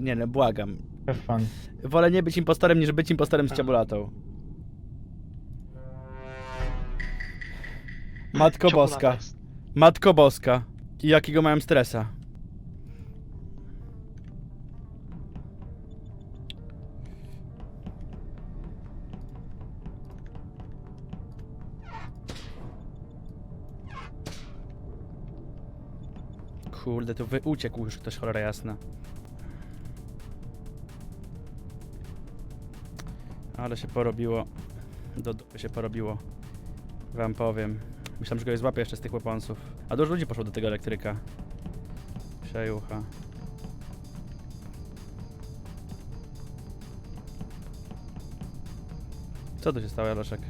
Nie no, błagam. Have fun. Wolę nie być impostorem, niż być impostorem z ciabulatą. Matko Czekolada Boska. jest. Matko Boska. I jakiego miałem stresa. Kurde, tu wy uciekł już ktoś, cholera jasna. Ale się porobiło. Do dupy się porobiło. Wam powiem. Myślałem, że go złapię jeszcze z tych weaponsów. A dużo ludzi poszło do tego elektryka. Przejucha. Co tu się stało, Jaloszek?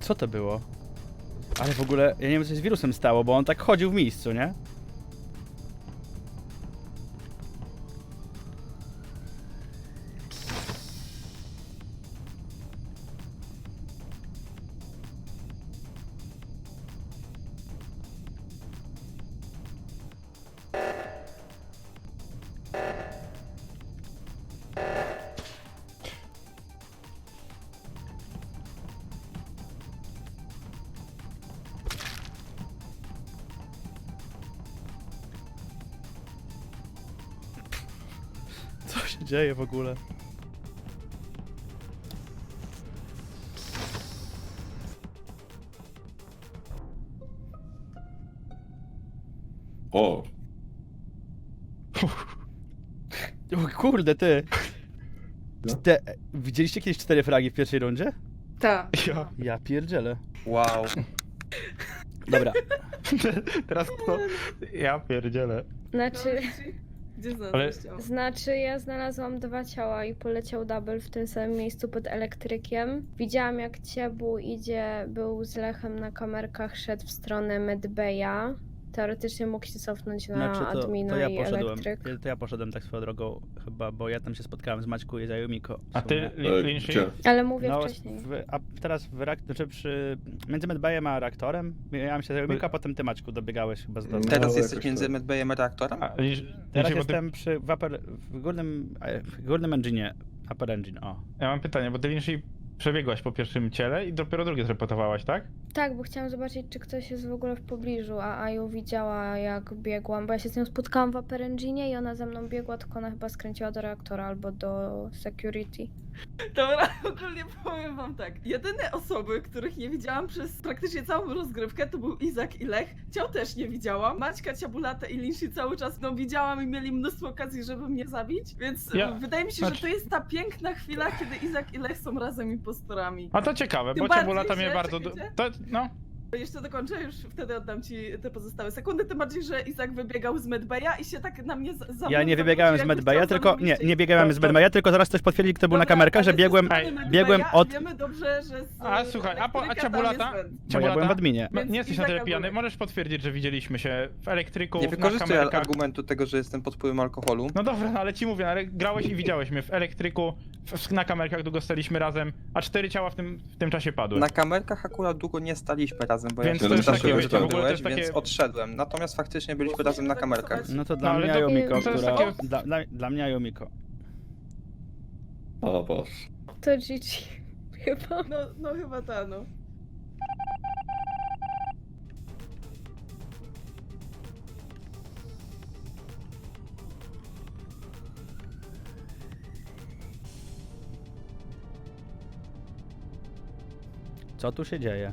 Co to było? Ale w ogóle, ja nie wiem co się z wirusem stało, bo on tak chodził w miejscu, nie? Się dzieje w ogóle? O, O kurde, ty! No. Te, widzieliście kiedyś cztery fragi w pierwszej rundzie? Tak. Ja. Ja pierdzielę. Wow. Dobra, Teraz kto? Ja pierdzielę. Znaczy, Gdzie znalazłeś ciało? znaczy ja znalazłam dwa ciała i poleciał double w tym samym miejscu pod elektrykiem. Widziałam jak Ciebu idzie, był z Lechem na kamerkach, szedł w stronę Medbeja. Teoretycznie mógł się cofnąć na znaczy to, admina to ja i poszedłem. elektryk. To ja poszedłem tak swoją drogą chyba, bo ja tam się spotkałem z Maćku i Zajumiko. A ty, Linshi? Ale mówię No, wcześniej. w, a teraz w reak- znaczy przy, między Medbayem a reaktorem, miałem się Zajumiko, a potem ty Maćku dobiegałeś chyba z domu. No, Teraz jesteś między. Medbayem a reaktorem? A, Linshi, Teraz bo ty, jestem przy w, upper, w górnym, e, w górnym engine, upper engine, o. ja mam pytanie, bo ty Linshi przebiegłaś po pierwszym ciele i dopiero drugie zreportowałaś, tak? Tak, bo chciałam zobaczyć, czy ktoś jest w ogóle w pobliżu, a Aju widziała jak biegłam, bo ja się z nią spotkałam w Upper Engine i ona ze mną biegła, tylko ona chyba skręciła do reaktora albo do security. Dobra, ogólnie powiem wam tak. Jedyne osoby, których nie widziałam przez praktycznie całą rozgrywkę, to był Izak i Lech. Ciał też nie widziałam. Maćka, Ciabulata i Linshi cały czas no widziałam i mieli mnóstwo okazji, żeby mnie zabić. Więc Ja- wydaje mi się, znaczy- że to jest ta piękna chwila, kiedy Izak i Lech są razem impostorami. A to ciekawe, Tym bo Ciabulata mnie bardzo... czekajcie. To, no, Jeszcze dokończę, już wtedy oddam ci te pozostałe sekundy. Tym bardziej, że Izak wybiegał z Medbeja i się tak na mnie za za Ja nie wybiegałem z Medbaya, tylko nie, nie biegałem z Medbaya, tylko zaraz ktoś potwierdził, kto był na kamerkach, że biegłem, biegłem od- Wiemy dobrze, że z A, słuchaj, a po- a elektryka tam Ciabulata? jest węd. bo ja byłem w adminie. no Więc nie jesteś na tyle pijany, możesz potwierdzić, że widzieliśmy się w elektryku, Nie na wykorzystuj kamerkach. argumentu tego, że jestem pod wpływem alkoholu. No dobra, no ale ci mówię, ale grałeś i widziałeś mnie w elektryku, w, na kamerkach długo staliśmy razem, a cztery ciała w tym, w tym czasie padły. Na kamerkach akurat długo nie staliśmy razem, bo Więc ja to się jest takie, zdarzyłem, wiecie, że w tam ogóle to byłeś, jest takie- więc odszedłem. Natomiast faktycznie byliśmy razem na kamerkach. No to No, dla ale mnie to- Ayumiko, to jest która... takie- Dla, dla, dla mnie Ayumiko. o Boże. To GG. Chyba. No, no chyba ta, no. Co tu się dzieje?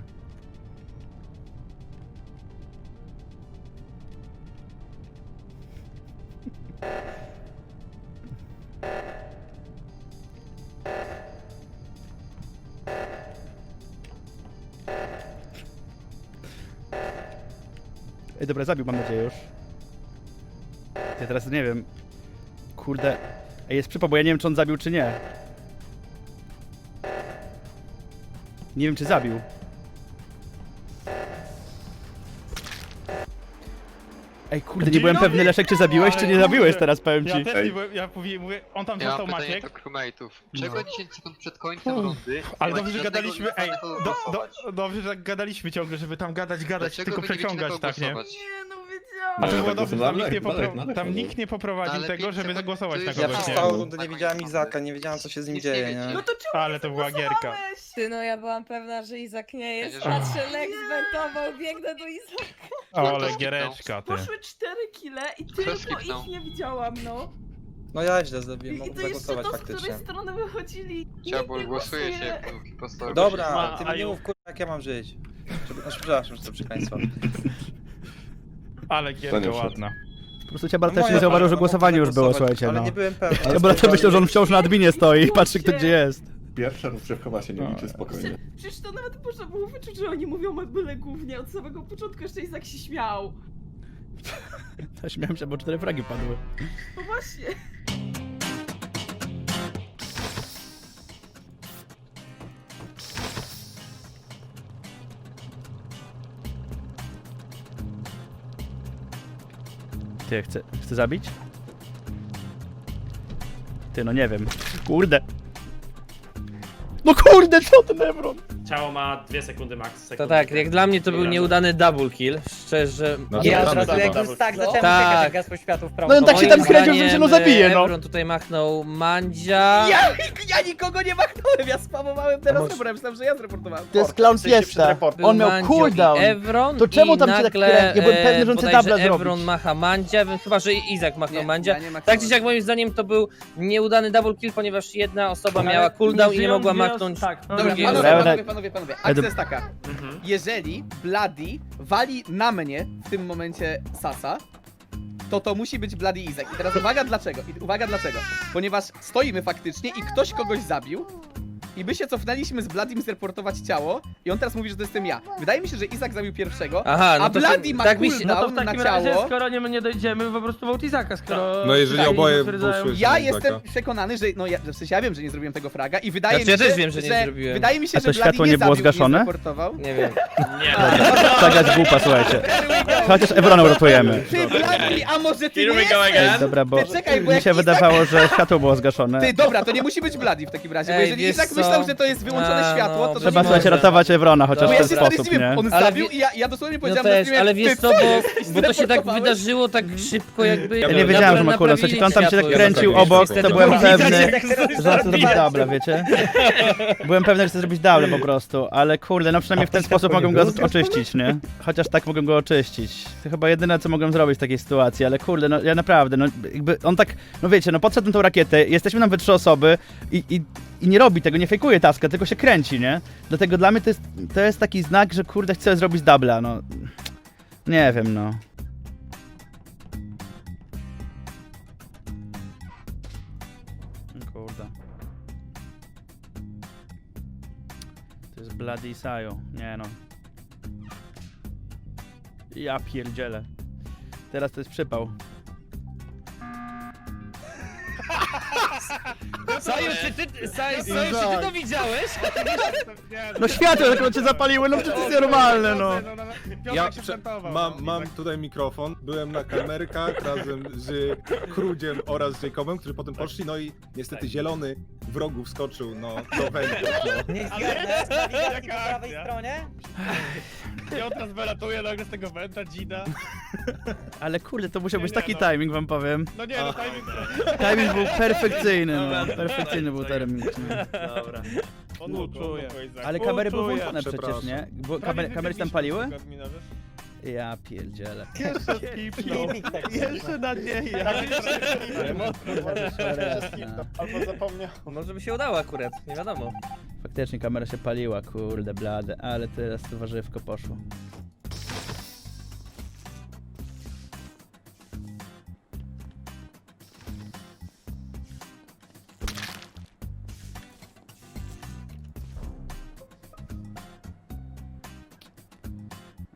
Ej, dobra, zabił, mam nadzieję już. Ja teraz nie wiem. Kurde. Ej, jest przypał, bo ja nie wiem, czy on zabił, czy nie. Nie wiem, czy zabił. Ej, kurde, nie byłem pewny, Leszek, czy zabiłeś, czy nie zabiłeś teraz, powiem Ja ci. też nie byłem, ja mówię, mówię, on tam Ja został mam pytanie Maciek. crewmate'ów. Czego 10 sekund przed końcem Uff, rundy? Ale dobrze, że gadaliśmy, ej, do, do, dobrze, że tak gadaliśmy ciągle, żeby tam gadać, gadać, Dlaczego tylko przeciągać, tak, nie? Nie, no A wiedziałam. to Ja było tak dobrze, że tam nikt nie, popro... Dalek, Dalek tam nikt nie poprowadził Ale tego, żeby zagłosować to na jest- Ja kogoś, przez nie? całą rundę nie Tak, widziałem tak. Izaka, nie wiedziałem co się z nim Nic nie dzieje, nie? No to czemu Ale to była gierka. Ty, no ja byłam pewna, że Izak nie jest. Patrzę, Lex wentował, biegnę do Izaka. O, ale giereczka, ty. Poszły cztery kile i tylko skipnął. ich nie widziałam, no. No ja źle zrobiłem, i mogłem to jeszcze zagłosować to, z faktycznie. której strony wychodzili. Nikt nie głosuje się, Dobra, Ma- ty mi nie mów kurwa jak ja mam żyć. Żeby- Znaczy, przepraszam, że to przekleństwo. Ale To gierka wszedł. ładna. Po prostu Ciabal No też moja nie zauważył, że no głosowanie już było, słuchajcie, Ale no. nie byłem pewny. Ja bo myślał, że on wciąż na adminie stoi i patrzy, kto gdzie jest. Pierwsza rozgrzewka się nie No. liczy spokojnie. Przecież to nawet można było wyczuć, że oni mówią byle głównie od samego początku, jeszcze Izak się śmiał. Śmiałem się, bo cztery fragi padły. No właśnie. Ty, chce, chce zabić? Ty, no nie wiem. Kurde. No kurde, co ten Ebron? Ciało ma 2 sekundy max. To Sekundy. tak, jak dla mnie to był Dobra. nieudany double kill, szczerze. No to ja od razu prawda. jak Double już tak zacząłem No. uciekać, Tak. jak gasło światło w prawo. No on tak się tam Moim skręcił, że się no zdaniem, zabije, no. Ebron tutaj machnął Mandzia. Ja, ja nikogo nie machnąłem, ja spamowałem teraz może- reportem, myślałem, że ja zreportowałem. To jest clown fiesta. Był On miał Mandzio cooldown. I Evron To czemu i tam cię tak nagle, kręci? Ja byłem pewny, że on chce e, dubla bodajże zrobić. Evron macha Mandzia, wiem, chyba, że Izak machnął Mandzia. Tak czy siak moim zdaniem to był nieudany double kill, ponieważ jedna osoba Ale miała cooldown i nie mogła machnąć tak, no Dobra, panowie, Dobra. panowie, panowie, panowie. Akcja jest taka. Mhm. Jeżeli Bloody wali na mnie w tym momencie Sasa, to to musi być Bloody Izak. I teraz uwaga dlaczego. I uwaga dlaczego. Ponieważ stoimy faktycznie i ktoś kogoś zabił. I my się cofnęliśmy z Bloodym zreportować ciało i on teraz mówi, że to jestem ja. Wydaje mi się, że Izak zabił pierwszego, Aha, no a to Bloody ma tak mi się... No to w takim na razie, ciało. skoro nie, nie dojdziemy, po prostu wołt Izaka, skoro... No jeżeli tak, oboje potwierdzają- Ja Izaka. jestem przekonany, że no ja, w sensie ja wiem, że nie zrobiłem tego fraga i wydaje Znaczy, mi się, ja też wiem, że nie zrobiłem. Wydaje mi się, A że Bloody światło nie, nie było zabił, zgaszone? Nie zreportował. Nie wiem. Nie. Taka jest głupa, słuchajcie. Chociaż Ebrona uratujemy. Ty a może ty Here nie we go jesteś? Dobra, bo Ty czekaj, bo mi jak się Izak- wydawało, że światło było zgaszone. Ty, dobra, to nie musi być Bloody w takim razie, bo Ej, jeżeli wiesz Izak co? Myślał, że to jest wyłączone A, światło, to no, to Trzeba, słuchajcie, ratować Ebrona, chociaż Bo w ja ten się stary sposób, zdziwiłem, nie? on Ale zabił wie- i ja, ja dosłownie No powiedziałem też, streamie, ale wiesz co, bo, bo to się tak wydarzyło tak szybko jakby... Ja nie wiedziałem, że ma kulę. Sensie, to on tam się tak kręcił obok, to byłem pewny, że chce zrobić double, wiecie? Byłem pewny, że chce zrobić double po prostu, ale kurde, no przynajmniej w ten sposób mogłem go oczyścić, nie? Chociaż tak mogłem go oczyścić. To chyba jedyne, co mogłem zrobić w takiej sytuacji, ale kurde, no ja naprawdę, no jakby on tak, no wiecie, no podszedł na tą rakietę, jesteśmy tam we trzy osoby i, i, i nie robi tego, nie fejkuje taska, tylko się kręci, nie? Dlatego dla mnie to jest, to jest taki znak, że kurde, chcę zrobić dubla, no. Nie wiem, no. Kurde. To jest Bloody Isayo. Nie no. Ja pierdzielę. Teraz to jest przypał. Saju, czy ty, Saju, Saju, czy ty to widziałeś? No światło tylko cię zapaliły, no przecież to jest normalne, no. Ja mam, mam tutaj mikrofon, byłem na kamerkach razem z Krudziem oraz z Jacobem, którzy potem poszli, no i niestety zielony w rogu wskoczył, no, do węgla. No. Nie po prawej stronie? Piotr wylatuje nagle z tego wenta, Dzida. Ale kurde, to musiał Nie, być nie, taki no. timing, wam powiem. No nie, no timing... Timing był perfekcyjny, no. Perfekcyjny był dobra, timing. nie. Dobra. On uczuje. Ale kamery były włączone przecież, Przepraszam. nie? Bo kamery, kamery się tam paliły? Ja pierdzielę. Jeszcze na nie Albo zapomniał. Może by się udało akurat, nie wiadomo. Faktycznie kamera się paliła, kurde blade, ale teraz to warzywko poszło.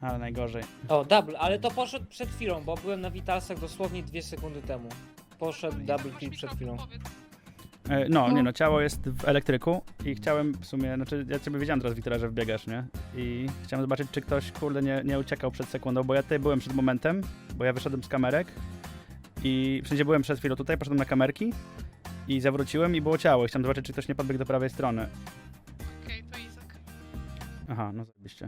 Ale najgorzej. O, double, ale to poszedł przed chwilą, bo byłem na Witalsach dosłownie dwie sekundy temu. Poszedł double kill przed chwilą. E, No, nie no, ciało jest w elektryku i chciałem w sumie, znaczy ja ciebie wiedziałem teraz, Wiktora, że wbiegasz, nie? I chciałem zobaczyć, czy ktoś, kurde, nie, nie uciekał przed sekundą, bo ja tutaj byłem przed momentem, bo ja wyszedłem z kamerek i w sensie byłem przed chwilą tutaj, poszedłem na kamerki i zawróciłem i było ciało i chciałem zobaczyć, czy ktoś nie podbiegł do prawej strony. Okej, to Izak. Aha, no zajebiście.